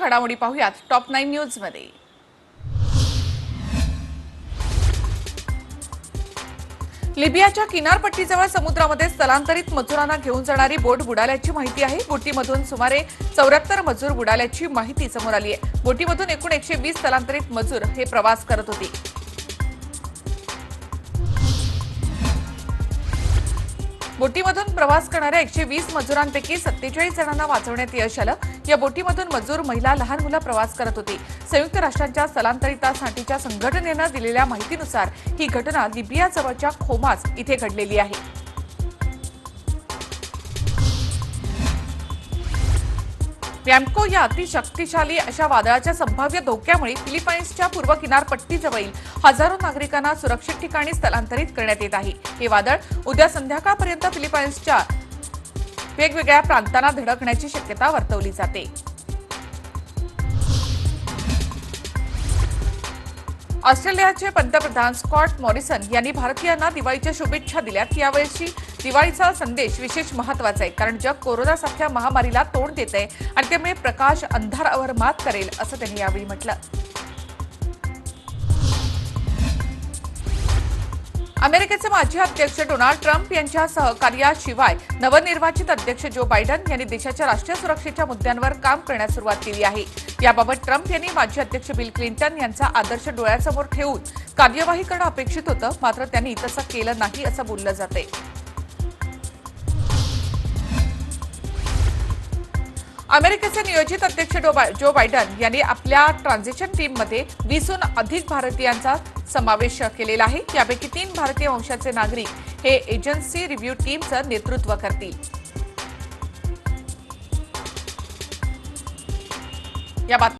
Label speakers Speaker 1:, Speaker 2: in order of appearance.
Speaker 1: घडामोडी पाहूयात top nine न्यूजमध्ये. लिबियाच्या किनारपट्टीजवळ समुद्रामध्ये स्थलांतरित मजुरांना घेऊन जाणारी बोट बुडाल्याची माहिती आहे. बोटीमधून सुमारे चौऱ्याहत्तर मजूर बुडाल्याची माहिती समोर आली आहे. बोटीमधून एकूण एकशे वीस स्थलांतरित मजूर हे प्रवास करत होते. बोटीमधून प्रवास करणाऱ्या एकशे वीस मजुरांपैकी सत्तेचाळीस जणांना वाचवण्यात यश आलं. या बोटीमधून मजूर महिला लहान मुलं प्रवास करत होती. संयुक्त राष्ट्रांच्या स्थलांतरितासाठीच्या संघटनेनं दिलेल्या माहितीनुसार ही घटना लिबियाजवळच्या खोमास इथे घडलेली आहे. रॅम्को या अतिशक्तिशाली अशा वादळाच्या संभाव्य धोक्यामुळे फिलिपाईन्सच्या पूर्व किनारपट्टीजवळील हजारो नागरिकांना सुरक्षित ठिकाणी स्थलांतरित करण्यात येत आहे. हे वादळ उद्या संध्याकाळपर्यंत फिलिपाईन्सच्या वेगवेगळ्या प्रांतांना धडकण्याची शक्यता वर्तवली जाते. ऑस्ट्रेलियाचे पंतप्रधान स्कॉट मॉरिसन यांनी भारतीयांना दिवाळीच्या शुभेच्छा दिल्यात. यावेळी दिवाळीचा संदेश विशेष महत्त्वाचा आहे कारण जग कोरोनासारख्या महामारीला तोंड देत आहे आणि त्यामुळे प्रकाश अंधारावर मात करेल असं त्यांनी यावेळी म्हटलं. अमेरिकेचे माजी अध्यक्ष डोनाल्ड ट्रम्प यांच्या सहकार्याशिवाय नवनिर्वाचित अध्यक्ष जो बायडन यांनी देशाच्या राष्ट्रीय सुरक्षेच्या मुद्द्यांवर काम करण्यास सुरुवात केली आहे. याबाबत ट्रम्प यांनी माजी अध्यक्ष बिल क्लिंटन यांचा आदर्श डोळ्यासमोर ठेवून कार्यवाही करणं अपेक्षित होतं मात्र त्यांनी तसं केलं नाही असं बोललं जाते अमेरिकेचे नियोजित अध्यक्ष जो बायडन यांनी आपल्या ट्रान्झिशन टीममध्ये वीसहून अधिक भारतीयांचा समावेश केलेला आहे. यापैकी तीन भारतीय वंशाचे नागरिक हे एजन्सी रिव्ह्यू टीमचं नेतृत्व करतील. या बात-